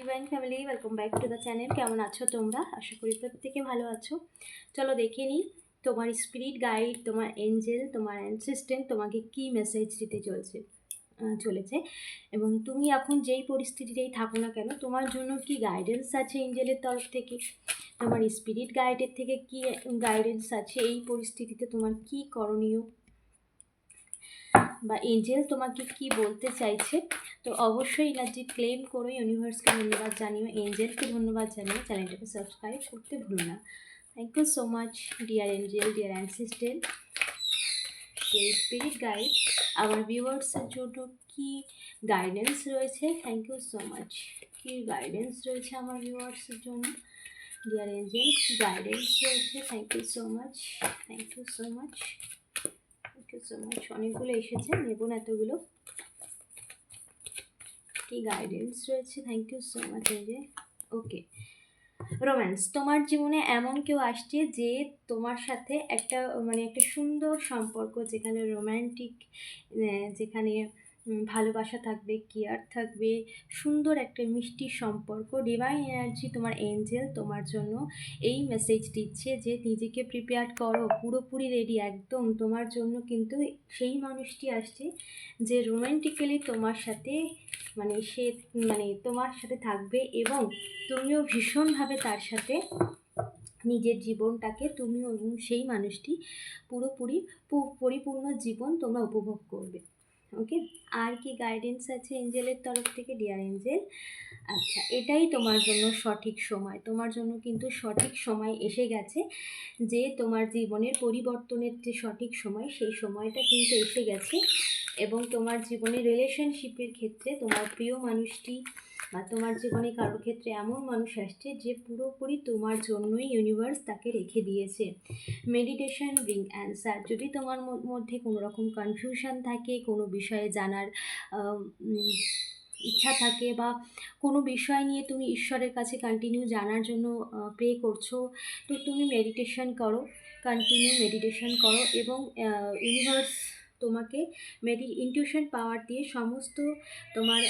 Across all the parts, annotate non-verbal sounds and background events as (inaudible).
Divine family welcome back to the channel কেমন আছো তোমরা? আশা করি প্রত্যেকে ভালো আছো। চলো দেখে নিই, তোমার স্পিরিট গাইড তোমার এঞ্জেল তোমার অ্যানসিস্ট্যান্ট তোমাকে কি মেসেজ দিতে চলছে চলেছে। এবং তুমি এখন যেই পরিস্থিতিতেই থাকো না কেন, তোমার জন্য কি গাইডেন্স আছে এঞ্জেলের তরফ থেকে? তোমার স্পিরিট গাইডের থেকে কি গাইডেন্স আছে এই পরিস্থিতিতে তোমার কি করণীয়? বা এঞ্জেল তোমাকে কি বলতে চাইছে, তো অবশ্যই এনার্জি ক্লেম করো ইউনিভার্সকে ধন্যবাদ জানিও এঞ্জেলকে ধন্যবাদ জানিও চ্যানেলটাকে সাবস্ক্রাইব করতে ভুলো না। Thank you so much dear angel dear assistant সেই স্পিরিট গাইড আমার ভিউয়ার্সের জন্য কি গাইডেন্স রয়েছে? থ্যাংক ইউ সো মাচ কি গাইডেন্স রয়েছে আমার ভিউয়ার্সের জন্য? ডিয়ার এঞ্জেল গাইডেন্স রয়েছে? Thank you so much thank you so much you so much অনেকগুলো এসেছে, নেব না এতগুলো। কি গাইডেন্স রয়েছে? থ্যাংক ইউ সো মাচ যে ওকে রোম্যান্স তোমার জীবনে এমন কেউ আসছে যে তোমার সাথে একটা মানে একটা সুন্দর সম্পর্ক, যেখানে রোম্যান্টিক যেখানে ভালোবাসা থাকবে কেয়ার থাকবে, সুন্দর একটা মিষ্টি সম্পর্ক ডিভাইন এনার্জি তোমার এঞ্জেল তোমার জন্য এই মেসেজ দিচ্ছে যে নিজেকে প্রিপেয়ার করো, পুরোপুরি রেডি একদম তোমার জন্য কিন্তু সেই মানুষটি আসছে যে রোম্যান্টিক্যালি তোমার সাথে মানে সে মানে তোমার সাথে থাকবে এবং তুমিও ভীষণভাবে তার সাথে নিজের জীবনটাকে তুমিও এবং সেই মানুষটি পুরোপুরি পরিপূর্ণ জীবন তোমরা উপভোগ করবে। ওকে আর কি গাইডেন্স আছে এঞ্জেলের তরফ থেকে? ডিয়ার এঞ্জেল আচ্ছা এটাই তোমার জন্য সঠিক সময়। তোমার জন্য কিন্তু সঠিক সময় এসে গেছে যে তোমার জীবনের পরিবর্তনের যে সঠিক সময়, সেই সময়টা কিন্তু এসে গেছে এবং তোমার জীবনে রিলেশনশিপের ক্ষেত্রে তোমার প্রিয় মানুষটি বা তোমার জীবনে কারোর ক্ষেত্রে এমন মানুষ আসছে যে পুরোপুরি তোমার জন্যই ইউনিভার্স তাকে রেখে দিয়েছে। মেডিটেশন ব্রিং অ্যান্সার যদি তোমার মধ্যে কোনো রকম কনফিউশন থাকে, কোনো বিষয়ে জানার ইচ্ছা থাকে বা কোনো বিষয় নিয়ে তুমি ঈশ্বরের কাছে কন্টিনিউ জানার জন্য প্রে করছ, তো তুমি মেডিটেশন করো কন্টিনিউ মেডিটেশন করো এবং ইউনিভার্স তোমাকে মেডি ইনটিউশন পাওয়ার দিয়ে সমস্ত তোমার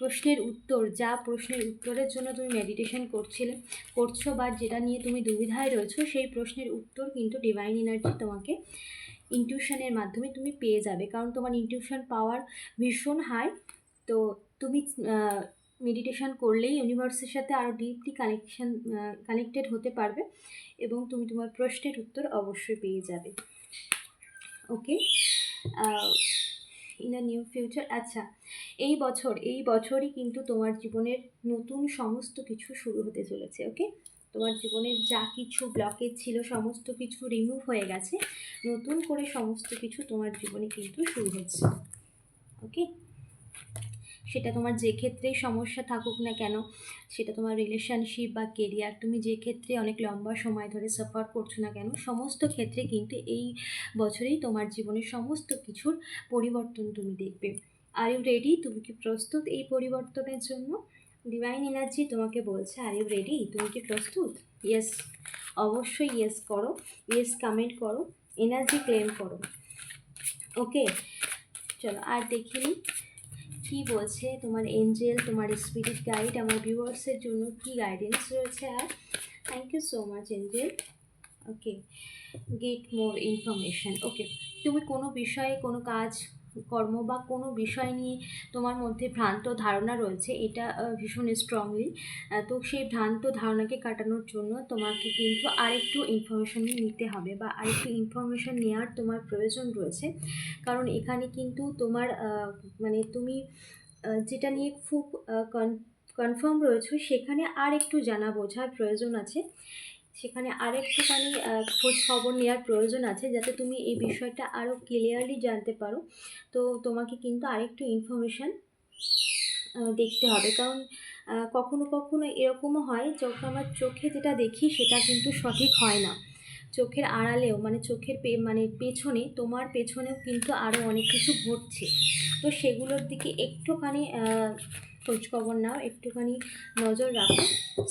প্রশ্নের উত্তর, যা প্রশ্নের উত্তরের জন্য তুমি মেডিটেশন করছিলে, করছ বা যেটা নিয়ে তুমি দুবিধায় রয়েছো, সেই প্রশ্নের উত্তর কিন্তু ডিভাইন এনার্জি তোমাকে ইনটিউশনের মাধ্যমে তুমি পেয়ে যাবে। কারণ তোমার ইনটিউশন পাওয়ার ভীষণ হাই তো তুমি মেডিটেশন করলেই ইউনিভার্সের সাথে আরও ডিপলি কানেকশান কানেক্টেড হতে পারবে এবং তুমি তোমার প্রশ্নের উত্তর অবশ্যই পেয়ে যাবে। Okay in a new future আচ্ছা এই বছর, এই বছরই কিন্তু তোমার জীবনের নতুন সমস্ত কিছু শুরু হতে চলেছে ওকে তোমার জীবনের যা কিছু ব্লকেজ ছিল, সমস্ত কিছু রিমুভ হয়ে গেছে, নতুন করে সমস্ত কিছু তোমার জীবনে কিন্তু শুরু হচ্ছে ওকে সেটা তোমার যে ক্ষেত্রেই সমস্যা থাকুক না কেন, সেটা তোমার রিলেশনশিপ বা কেরিয়ার তুমি যে ক্ষেত্রে অনেক লম্বা সময় ধরে সাফার করছ না কেন, সমস্ত ক্ষেত্রে কিন্তু এই বছরেই তোমার জীবনের সমস্ত কিছুর পরিবর্তন তুমি দেখবে। আর ইউ রেডি তুমি কি প্রস্তুত এই পরিবর্তনের জন্য? ডিভাইন এনার্জি তোমাকে বলছে আর ইউ রেডি তুমি কি প্রস্তুত? ইয়েস অবশ্যই ইয়েস করো ইয়েস কমেন্ট করো এনার্জি ক্লেম করো। ওকে চলো আর দেখিনি কি বলছে তোমার এঞ্জেল তোমার স্পিরিট গাইড আমার ভিউয়ার্সের জন্য কি গাইডেন্স রয়েছে আর? Thank you so much angel okay get more information okay তুমি কোনো বিষয়ে কোনো কাজ কর্ম বা কোনো বিষয় নিয়ে তোমার মধ্যে ভ্রান্ত ধারণা রয়েছে, এটা ভীষণ স্ট্রংলি তো সেই ভ্রান্ত ধারণাকে কাটানোর জন্য তোমাকে কিন্তু আরেকটু ইনফরমেশন নিতে হবে বা আরেকটু ইনফরমেশন নেওয়ার তোমার প্রয়োজন রয়েছে। কারণ এখানে কিন্তু তোমার মানে তুমি যেটা নিয়ে খুব কনফার্ম রয়েছে, সেখানে আর একটু জানা বোঝার প্রয়োজন আছে। সেখানে আরেকটুখানি খোঁজ খবর নেওয়ার প্রয়োজন আছে যাতে তুমি এই বিষয়টা আরও ক্লিয়ারলি জানতে পারো। তো তোমাকে কিন্তু আরেকটু ইনফরমেশান দেখতে হবে। কারণ কখনো কখনো এরকমও হয়, যখন আমার চোখে যেটা দেখি সেটা কিন্তু সঠিক হয় না। চোখের আড়ালেও মানে চোখের পে মানে পেছনে, তোমার পেছনেও কিন্তু আরও অনেক কিছু ঘটছে। তো সেগুলোর দিকে একটুখানি খোঁজখবর নাও, একটুখানি নজর রাখো।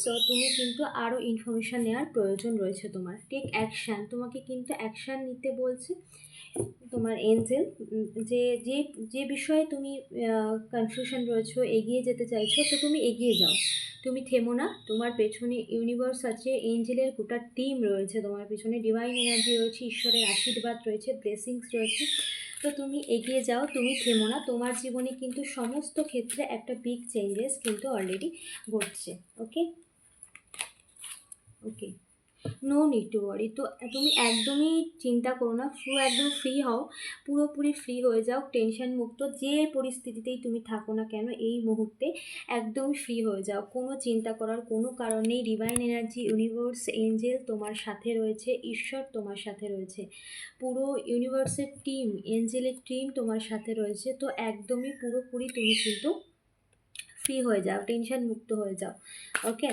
সো তুমি কিন্তু আরও ইনফরমেশান নেওয়ার প্রয়োজন রয়েছে তোমার। টেক অ্যাকশান তোমাকে কিন্তু অ্যাকশান নিতে বলছে তোমার এঞ্জেল যে যে যে বিষয়ে তুমি কনফিউশন রয়েছো, এগিয়ে যেতে চাইছো, তো তুমি এগিয়ে যাও। তুমি থেমো না। তোমার পেছনে ইউনিভার্স আছে এঞ্জেলের গোটা টিম রয়েছে তোমার পেছনে। ডিভাইন এনার্জি রয়েছে, ঈশ্বরের আশীর্বাদ রয়েছে ব্লেসিংস রয়েছে। তো তুমি এগিয়ে যাও, তুমি থেমো না। তোমার জীবনে কিন্তু সমস্ত ক্ষেত্রে একটা বিগ চেঞ্জেস কিন্তু অলরেডি ঘটছে okay okay no need to worry তো তুমি একদমই চিন্তা করো না, পুরো একদম ফ্রি হও, পুরোপুরি ফ্রি হয়ে যাও টেনশন মুক্ত, যে পরিস্থিতিতেই তুমি থাকো না কেন, এই মুহূর্তে একদম ফ্রি হয়ে যাও। কোনো চিন্তা করার কোনো কারণ নেই। ডিভাইন এনার্জি ইউনিভার্স এঞ্জেল তোমার সাথে রয়েছে, ঈশ্বর তোমার সাথে রয়েছে। পুরো ইউনিভার্সের টিম এঞ্জেলের টিম তোমার সাথে রয়েছে। তো একদমই পুরোপুরি তুমি কিন্তু ফ্রি হয়ে যাও টেনশন মুক্ত হয়ে যাও। Okay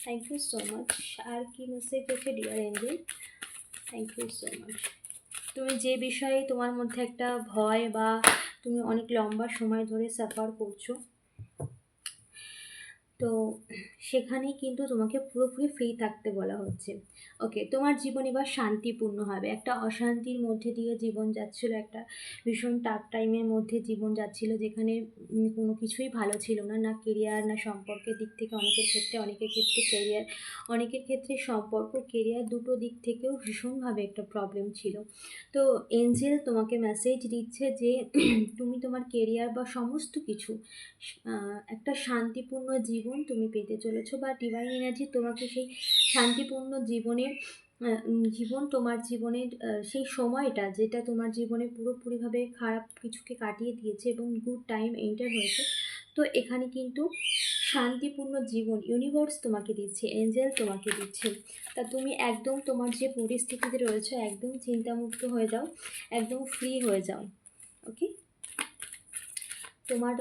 thank you so much আর কি মেসেজ আছে dear angel thank you so much তুমি যে বিষয়ে তোমার মধ্যে একটা ভয় বা তুমি অনেক লম্বা সময় ধরে সাফার করছ, তো সেখানেই কিন্তু তোমাকে পুরোপুরি ফ্রি থাকতে বলা হচ্ছে। ওকে তোমার জীবন এবার শান্তিপূর্ণ হবে। একটা অশান্তির মধ্যে দিয়ে জীবন যাচ্ছিল, একটা ভীষণ টাফ টাইমের মধ্যে জীবন যাচ্ছিল, যেখানে কোনো কিছুই ভালো ছিল না। না কেরিয়ার না সম্পর্কের দিক থেকে অনেকের ক্ষেত্রে অনেকের ক্ষেত্রে কেরিয়ার অনেকের ক্ষেত্রে সম্পর্ক কেরিয়ার দুটো দিক থেকেও ভীষণভাবে একটা প্রবলেম ছিল। তো এঞ্জেল তোমাকে মেসেজ দিচ্ছে যে (clears throat) তুমি তোমার কেরিয়ার বা সমস্ত কিছু একটা শান্তিপূর্ণ জীবন তুমি পেতে চলেছো বা ডিভাইন এনার্জি তোমাকে সেই শান্তিপূর্ণ জীবনে জীবন তোমার জীবনের সেই সময়টা যেটা তোমার জীবনে পুরোপুরিভাবে খারাপ কিছুকে কাটিয়ে দিয়েছে এবং গুড টাইম এন্টার হয়েছে, তো এখানে কিন্তু শান্তিপূর্ণ জীবন ইউনিভার্স তোমাকে দিচ্ছে এঞ্জেল তোমাকে দিচ্ছে। তা তুমি একদম তোমার যে পরিস্থিতিতে রয়েছে, একদম চিন্তামুক্ত হয়ে যাও, একদম ফ্রি হয়ে যাও ওকে তোমার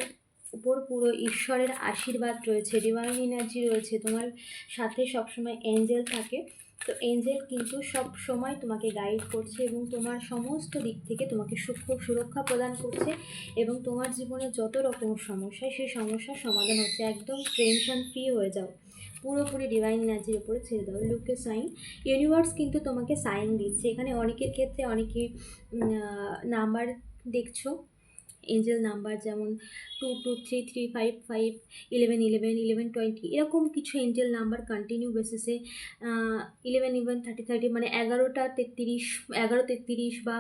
উপর পুরো ঈশ্বরের আশীর্বাদ রয়েছে ডিভাইন এনার্জি রয়েছে, তোমার সাথে সবসময় এঞ্জেল থাকে। তো এঞ্জেল কিন্তু সব সময় তোমাকে গাইড করছে এবং তোমার সমস্ত দিক থেকে তোমাকে সূক্ষ্ম সুরক্ষা প্রদান করছে এবং তোমার জীবনে যত রকম সমস্যা, সেই সমস্যার সমাধান হচ্ছে। একদম টেনশন ফ্রি হয়ে যাও। পুরোপুরি ডিভাইন এনার্জির উপরে ছেড়ে দাও। লুকে সাইন ইউনিভার্স কিন্তু তোমাকে সাইন দিচ্ছে। এখানে অনেকের ক্ষেত্রে অনেকে নাম্বার দেখছ। এঞ্জেল নাম্বার যেমন two two three three five five eleven eleven eleven twenty এরকম কিছু এঞ্জেল নাম্বার কন্টিনিউ বেসিসে ইলেভেন ইলেভেন থার্টি থার্টি মানে এগারোটা তেত্রিশ, এগারো তেত্রিশ বা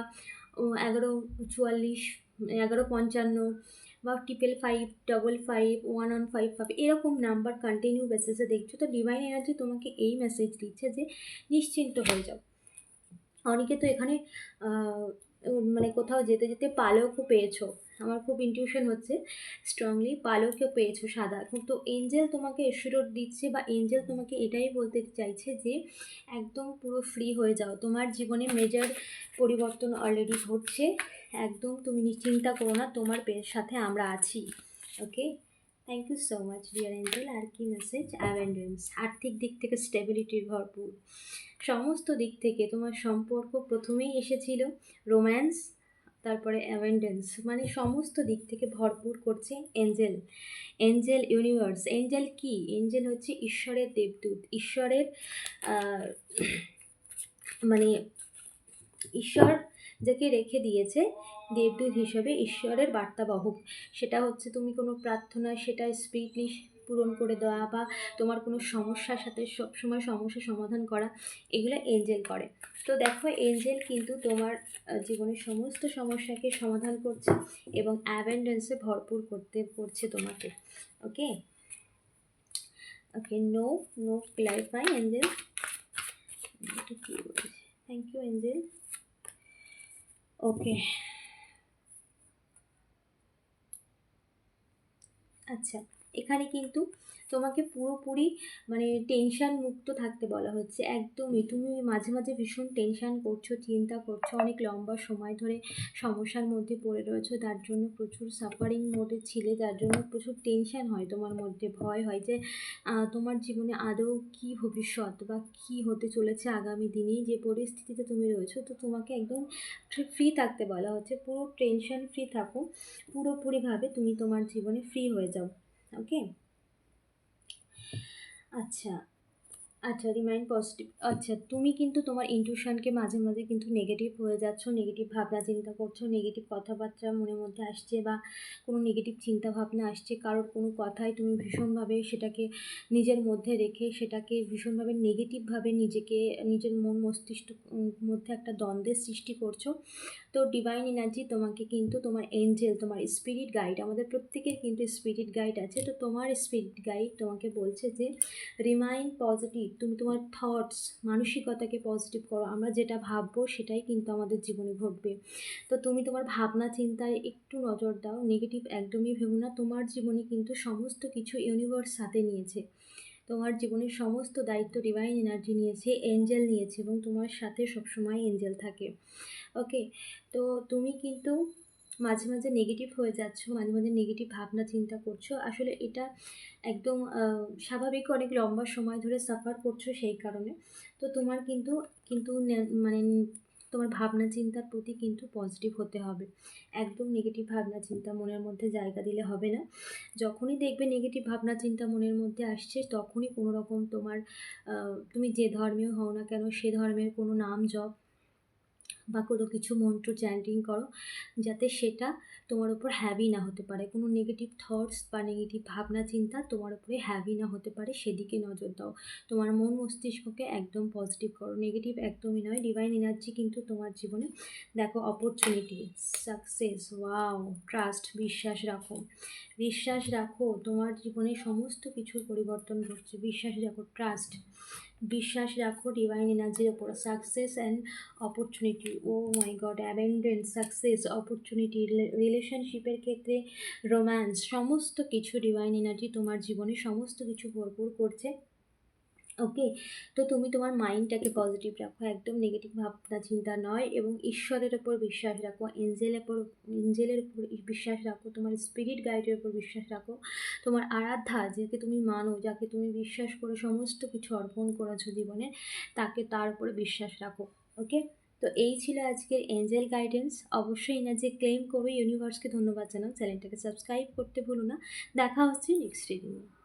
এগারো চুয়াল্লিশ, এগারো পঞ্চান্ন বা triple five double five one one five five এরকম নাম্বার কন্টিনিউ বেসিসে দেখছ তো ডিভাইন এনার্জি তোমাকে এই মেসেজ দিচ্ছে যে নিশ্চিন্ত হয়ে যাও। অনেকে তো এখানে মানে কোথাও যেতে যেতে পালকও পেয়েছ। আমার খুব ইনটিউশন হচ্ছে। স্ট্রংলি পালকও পেয়েছ সাদা। কিন্তু এঞ্জেল তোমাকে এসুরোর দিচ্ছে বা এঞ্জেল তোমাকে এটাই বলতে চাইছে যে, একদম পুরো ফ্রি হয়ে যাও। তোমার জীবনে মেজর পরিবর্তন অলরেডি ঘটছে। একদম তুমি চিন্তা করো না, তোমার সাথে আমরা আছি। Okay thank you so much dear angel আর কি মেসেজ অ্যাভেন্ডেন্স আর্থিক দিক থেকে স্টেবিলিটির ভরপুর। সমস্ত দিক থেকে তোমার সম্পর্ক প্রথমেই এসেছিল। রোম্যান্স তারপরে অ্যাভেন্ডেন্স মানে সমস্ত দিক থেকে ভরপুর করছে এঞ্জেল। এঞ্জেল ইউনিভার্স, এঞ্জেল কি? এঞ্জেল হচ্ছে ঈশ্বরের দেবদূত। ঈশ্বরের মানে ঈশ্বর যাকে রেখে দিয়েছে দেবদূত হিসেবে ঈশ্বরের বার্তাবাহক সেটা হচ্ছে তুমি কোনো প্রার্থনা, সেটা স্পিরিটলি পূরণ করে দেওয়া বা তোমার কোনো সমস্যার সাথে সবসময় সমস্যা সমাধান করা, এগুলো এঞ্জেল করে। তো দেখো এঞ্জেল কিন্তু তোমার জীবনের সমস্ত সমস্যাকে সমাধান করছে এবং অ্যাভেন্ডেন্সে ভরপুর করতে, করছে তোমাকে। Okay okay no no clarify angel thank you angel okay আচ্ছা। এখানে কিন্তু তোমাকে পুরোপুরি মানে টেনশান মুক্ত থাকতে বলা হচ্ছে। একদমই। তুমি মাঝে মাঝে ভীষণ টেনশান করছ, চিন্তা করছ, অনেক লম্বা সময় ধরে সমস্যার মধ্যে পড়ে রয়েছো, তার জন্য প্রচুর সাফারিং মোডে ছিলে যার জন্য প্রচুর টেনশান হয় তোমার মধ্যে। ভয় হয় যে তোমার জীবনে আদৌ কী ভবিষ্যৎ বা কী হতে চলেছে আগামী দিনে? যে পরিস্থিতিতে তুমি রয়েছো, তো তোমাকে একদম ফ্রি থাকতে বলা হচ্ছে। পুরো টেনশন ফ্রি থাকো। পুরোপুরিভাবে তুমি তোমার জীবনে ফ্রি হয়ে যাও। ওকে আচ্ছা। আচ্ছা রিমাইন্ড পজিটিভ আচ্ছা তুমি কিন্তু তোমার ইনটিউশনকে মাঝে মাঝে কিন্তু নেগেটিভ হয়ে যাচ্ছ নেগেটিভ ভাবনা চিন্তা করছ নেগেটিভ কথাবার্তা মনের মধ্যে আসছে বা কোনো নেগেটিভ চিন্তা ভাবনা আসছে, কারোর কোনো কথায় তুমি ভীষণভাবে সেটাকে নিজের মধ্যে রেখে সেটাকে ভীষণভাবে নেগেটিভভাবে নিজেকে, নিজের মন মস্তিষ্ক মধ্যে একটা দ্বন্দ্বের সৃষ্টি করছ। তো ডিভাইন এনার্জি তোমাকে কিন্তু তোমার এঞ্জেল তোমার স্পিরিট গাইড আমাদের প্রত্যেকের কিন্তু স্পিরিট গাইড আছে। তো তোমার স্পিরিট গাইড তোমাকে বলছে যে রিমাইন্ড পজিটিভ তুমি তোমার থটস মানসিকতাকে পজিটিভ করো। আমরা যেটা ভাববো সেটাই কিন্তু আমাদের জীবনে ঘটবে। তো তুমি তোমার ভাবনা চিন্তায় একটু নজর দাও নেগেটিভ একদমই ভেবো না, তোমার জীবনে কিন্তু সমস্ত কিছু ইউনিভার্স সাথে নিয়েছে। তোমার জীবনের সমস্ত দায়িত্ব ডিভাইন এনার্জি নিয়েছে এঞ্জেল নিয়েছে এবং তোমার সাথে সবসময় এঞ্জেল থাকে। ওকে তো তুমি কিন্তু মাঝে মাঝে নেগেটিভ হয়ে যাচ্ছ, মাঝে মাঝে নেগেটিভ ভাবনা চিন্তা করছ। আসলে এটা একদম স্বাভাবিক অনেক লম্বা সময় ধরে সাফার করছ সেই কারণে। তো তোমার কিন্তু কিন্তু মানে তোমার ভাবনা চিন্তার প্রতি কিন্তু পজিটিভ হতে হবে। একদম নেগেটিভ ভাবনা চিন্তা মনের মধ্যে জায়গা দিলে হবে না। যখনই দেখবে নেগেটিভ ভাবনা চিন্তা মনের মধ্যে আসছে, তখনই কোনো রকম তোমার তুমি যে ধর্মীয় হও না কেন, সে ধর্মের কোনো নাম জপ বা কোনো কিছু মন্ত্র চ্যান্টিং করো, যাতে সেটা তোমার উপর হ্যাভি না হতে পারে। কোনো নেগেটিভ থটস বা নেগেটিভ ভাবনা, চিন্তা তোমার উপরে হ্যাভি না হতে পারে, সেদিকে নজর দাও। তোমার মন মস্তিষ্ককে একদম পজিটিভ করো। নেগেটিভ একদমই নয় ডিভাইন এনার্জি কিন্তু তোমার জীবনে দেখো অপরচুনিটি সাকসেস ওয়াও ট্রাস্ট বিশ্বাস রাখো। বিশ্বাস রাখো, তোমার জীবনে সমস্ত কিছুর পরিবর্তন ঘটছে। বিশ্বাস রাখো ট্রাস্ট বিশ্বাস রাখো ডিভাইন এনার্জির ওপর success and opportunity oh my god abundance success opportunity রিলেশনশিপের ক্ষেত্রে রোম্যান্স সমস্ত কিছু ডিভাইন এনার্জি তোমার জীবনে সমস্ত কিছু ভরপুর করছে। ওকে তো তুমি তোমার মাইন্ডটাকে পজিটিভ রাখো, একদম নেগেটিভ ভাবনা চিন্তা নয় এবং ঈশ্বরের ওপর বিশ্বাস রাখো এঞ্জেলের উপর এঞ্জেলের উপর বিশ্বাস রাখো, তোমার স্পিরিট গাইডের উপর বিশ্বাস রাখো। তোমার আরাধ্যা, যাকে তুমি মানো, যাকে তুমি বিশ্বাস করে সমস্ত কিছু অর্পণ করেছ জীবনে, তাকে তার উপরে বিশ্বাস রাখো। ওকে তো এই ছিল আজকের এঞ্জেল গাইডেন্স অবশ্যই এনার্জি ক্লেম করো ইউনিভার্সকে ধন্যবাদ জানাও। চ্যানেলটাকে সাবস্ক্রাইব করতে ভুলো না। দেখা হচ্ছে নেক্সট রিডিংয়ে